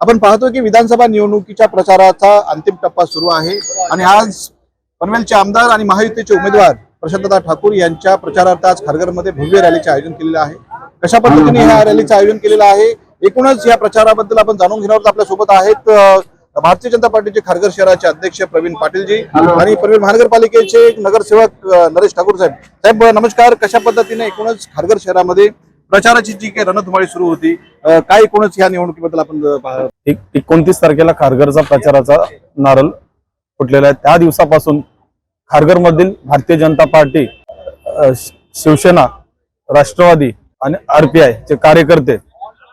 आपण पाहतो की विधानसभा निवडणुकीच्या प्रचाराचा अंतिम टप्पा सुरू आहे. आणि आज पनवेलचे आमदार आणि महायुतीचे उमेदवार प्रशांतदा ठाकूर यांच्या प्रचारार्थ आज खारघरमध्ये भव्य रॅलीचे आयोजन केलेलं आहे. कशा पद्धतीने ह्या रॅलीचं आयोजन केलेलं आहे? एकूणच या प्रचाराबद्दल आपण जाणून घेणार आहोत आपल्यासोबत आहेत भारतीय जनता पार्टीचे खारघर शहराचे अध्यक्ष प्रवीण पाटीलजी आणि पनवेल महानगरपालिकेचे नगरसेवक नरेश ठाकूर साहेब. साहेब नमस्कार. कशा पद्धतीने एकूणच खारघर शहरामध्ये प्रचाराची जी काही रणधुमाळी सुरू होती काही काय एकूणच या निवडणुकीबद्दल आपण एकोणतीस तारखेला खारघरचा प्रचाराचा नारळ फुटलेला आहे. त्या दिवसापासून खारघर मधील भारतीय जनता पार्टी शिवसेना राष्ट्रवादी आणि आरपीआय चे कार्यकर्ते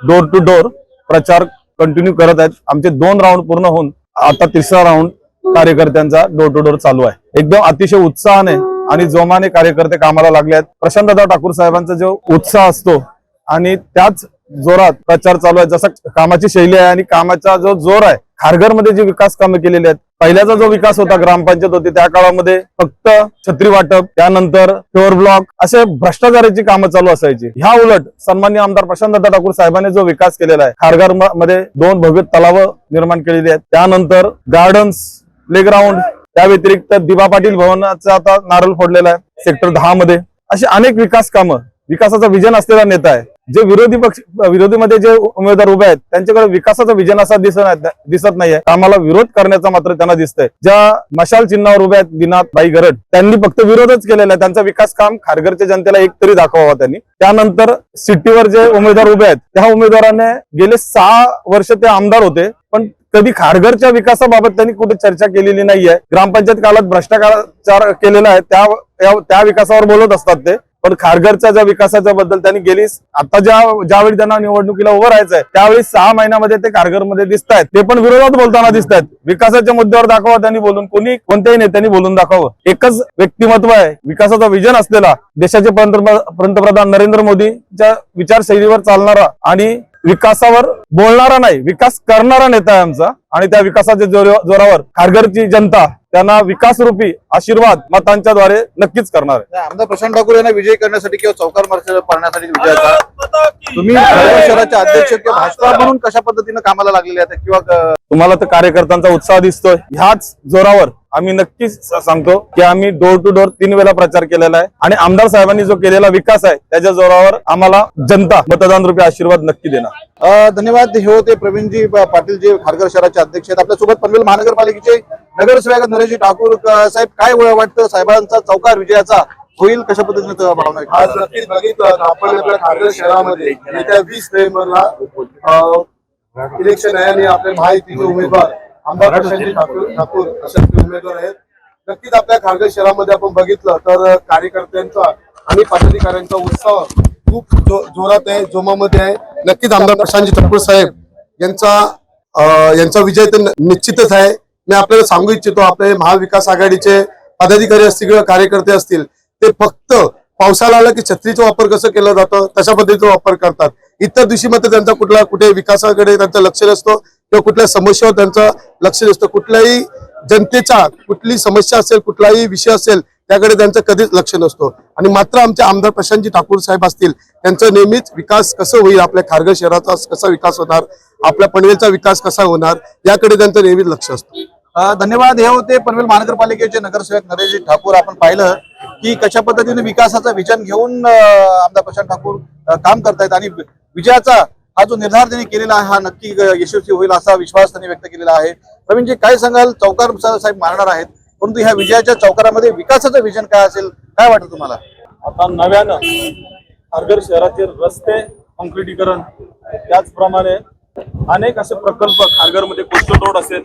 डोर टू डोर प्रचार कंटिन्यू करत आहेत. आमचे दोन राऊंड पूर्ण होऊन आता तिसरा राऊंड कार्यकर्त्यांचा डोर टू डोर चालू आहे. एकदम अतिशय उत्साहाने आणि जोमाने कार्यकर्ते कामाला लागले आहेत प्रशांतदा ठाकूर साहेबांचा जो उत्साह असतो आणि त्याच जोरात प्रचार चालू आहे. जसं कामाची शैली आहे आणि कामाचा जो जोर आहे खारघरमध्ये जे विकास कामं केलेले आहेत पहिल्याचा जो विकास होता ग्रामपंचायत होती त्या काळामध्ये फक्त छत्री वाटप त्यानंतर फ्लोअर ब्लॉक असे भ्रष्टाचाराची कामं चालू असायची. ह्या उलट सन्मान्य आमदार प्रशांतदा ठाकूर साहेबांनी जो विकास केलेला आहे खारघरमध्ये दोन भव्य तलाव निर्माण केलेली आहेत. त्यानंतर गार्डन्स प्लेग्राऊंड त्या व्यतिरिक्त दिबा पाटील भवनाचा आता नारळ फोडलेला आहे सेक्टर दहा मध्ये. अशी अनेक विकास कामं विकासाचा विजन असलेला नेता आहे. जे विरोधी पक्ष विरोधीमध्ये जे उमेदवार उभे आहेत त्यांच्याकडे विकासाचा विजन असा दिसत नाही- दिसत नाहीये. कामाला विरोध करण्याचा मात्र त्यांना दिसतंय. ज्या मशाल चिन्हावर उभे आहेत दिनाथ बाई गरड त्यांनी फक्त विरोधच केलेला आहे. त्यांचा विकास काम खारघरच्या जनतेला एक तरी दाखवावा त्यांनी. त्यानंतर सिटीवर जे उमेदवार उभे आहेत त्या उमेदवाराने गेले सहा वर्ष ते आमदार होते पण कधी खारघरच्या विकासाबाबत त्यांनी कुठे चर्चा केलेली नाहीये. ग्रामपंचायत काळात भ्रष्टाचार केलेला आहे त्या त्या- त्या विकासावर बोलत असतात ते. पण खारघरच्या ज्या विकासाच्या बद्दल त्यांनी गेली आता ज्या ज्यावेळी त्यांना निवडणुकीला उभं राहायचंय त्यावेळी सहा महिन्यामध्ये ते खारघरमध्ये दिसत आहेत ते पण विरोधात बोलताना दिसत आहेत विकासाच्या मुद्द्यावर दाखवा त्यांनी बोलून. कोणी कोणत्याही नेत्यांनी बोलून दाखवावं. एकच व्यक्तिमत्व आहे. विकासाचा विजन असलेला देशाचे पंतप्रधान नरेंद्र मोदीच्या विचारशैलीवर चालणारा आणि विकासावर बोलणारा नाही विकास करणारा नेता आहे आमचा. आणि त्या विकासाच्या जोर- जोरावर खारघरची जनता त्यांना विकास रूपी आशीर्वाद मतांच्याद्वारे नक्कीच करणार आहे. आमदार प्रशांत ठाकूर यांना विजय करण्यासाठी किंवा चौकार मार्च पाडण्यासाठी विजयाचा तुम्ही शहराचे अध्यक्ष किंवा भाजपा म्हणून कशा पद्धतीने कामाला लागलेले आहेत? किंवा तुम्हाला तर कार्यकर्त्यांचा उत्साह दिसतोय. ह्याच जोरावर आम्ही नक्कीच सांगतो की आम्ही डोर टू डोर तीन वेळा प्रचार केलेला आहे. आणि आमदार साहेबांनी जो केलेला विकास आहे त्याच्या जोरावर आम्हाला जनता मतदान रूपी आशीर्वाद नक्की देणार. धन्यवाद. हे होते प्रवीणजी प- पाटीलजी खारघर शहराचे अध्यक्ष आहेत. आपल्यासोबत पनवेल महानगरपालिकेचे नगरसेवक नरेशजी ठाकूर साहेब काय वाटतं साहेबांचा चौकार विजयाचा होईल? कशा पद्धतीने भावना? आज नक्कीच बघितलं आपण आपल्या खारघर शहरामध्ये येत्या वीस नोव्हेंबरला इलेक्शन आहे आणि आपले महायुतीचे उमेदवार आमदार ठाकूर. ठाकूर आपले उमेदवार आहेत. नक्कीच आपल्या खारघर शहरामध्ये आपण बघितलं तर कार्यकर्त्यांचा आणि पदाधिकाऱ्यांचा उत्साह खूप जोरात आहे जोमामध्ये आहे. नक्कीच आमदार प्रशांत ठाकूर साहेब यांचा यांचा विजय तर निश्चितच आहे. मी आपल्याला सांगू इच्छितो आपले महाविकास आघाडीचे पदाधिकारी असतील किंवा कार्यकर्ते असतील ते फक्त पावसाला आला की छत्रीचा वापर कसं केलं जातं तशा पद्धतीचा वापर करतात. इतर दिवशी मात्र त्यांचा कुठला कुठे विकासाकडे त्यांचं लक्ष नसतो. किंवा कुठल्या समस्यावर त्यांचं लक्ष नसतं कुठल्याही जनतेच्या कुठली समस्या असेल कुठलाही विषय असेल त्याकडे त्यांचं कधीच लक्ष नसतो. आणि मात्र आमचे आमदार प्रशांतजी ठाकूर साहेब असतील त्यांचं नेहमीच विकास कसं होईल आपल्या खारघर शहराचा कसा विकास होणार आपल्या पनवेलचा विकास कसा होणार याकडे त्यांचं नेहमीच लक्ष असतं. धन्यवाद. हे होते पनवेल महानगरपालिकेचे नगरसेवक नरेशजी ठाकूर. आपण पाहिलं की कशा पद्धतीने विकासाचा विजन घेऊन आमदार प्रशांत ठाकूर काम करतायत. आणि विजयाचा हा जो निर्धार त्यांनी केलेला आहे हा नक्की यशस्वी होईल असा विश्वास त्यांनी व्यक्त केलेला आहे. प्रवीणजी काय सांगाल? चौकार साहेब मारणार आहेत परंतु ह्या विजयाच्या चौकारामध्ये विकासाचं विजन काय असेल काय वाटतं तुम्हाला? आता नव्यानं खारघर शहराचे रस्ते कॉन्क्रिटीकरण त्याचप्रमाणे अनेक असे प्रकल्प खारघरमध्ये कोस्टल रोड असेल.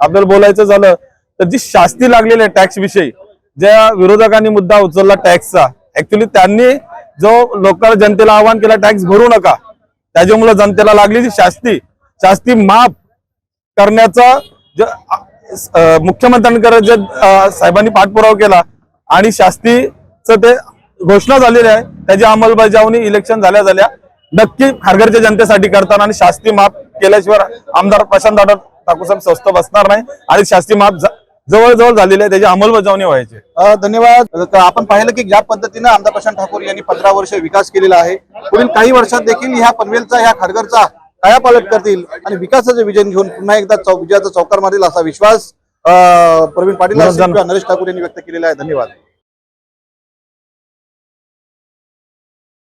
आपल्याला बोलायचं झालं तर जी शास्ती लागलेली आहे टॅक्स विषयी ज्या विरोधकांनी मुद्दा उचलला टॅक्सचा ऍक्च्युली त्यांनी जो लोक जनतेला आवाहन केलं टॅक्स भरू नका. त्याच्यामुळे जनतेला लागली शास्ती. शास्ती माफ करण्याचा जे मुख्यमंत्र्यांकडे जे साहेबांनी पाठपुरावा केला आणि शास्तीचं ते घोषणा झालेली आहे त्याची अंमलबजावणी इलेक्शन झाल्या झाल्या नक्की खारघरच्या जनतेसाठी करताना आणि शास्ती माफ केल्याशिवाय आमदार प्रशांत दादा ठाकूर साहेब स्वस्त बसणार नाही आणि शास्ती माफ झ- जवळजवळ झालेली आहे त्याची अंमलबजावणी व्हायची धन्यवाद. तर आपण पाहिलं की ज्या पद्धतीनं आमदार प्रशांत ठाकूर यांनी पंधरा वर्ष विकास केलेला आहे. पुढील काही वर्षात देखील ह्या पनवेलचा ह्या खारघरचा कायापालट करतील आणि विकासाचे विजन घेऊन पुन्हा एकदा विजयाचा चौकार मारतील असा विश्वास प्रवीण पाटील नरेश ठाकूर यांनी व्यक्त केलेला आहे. धन्यवाद.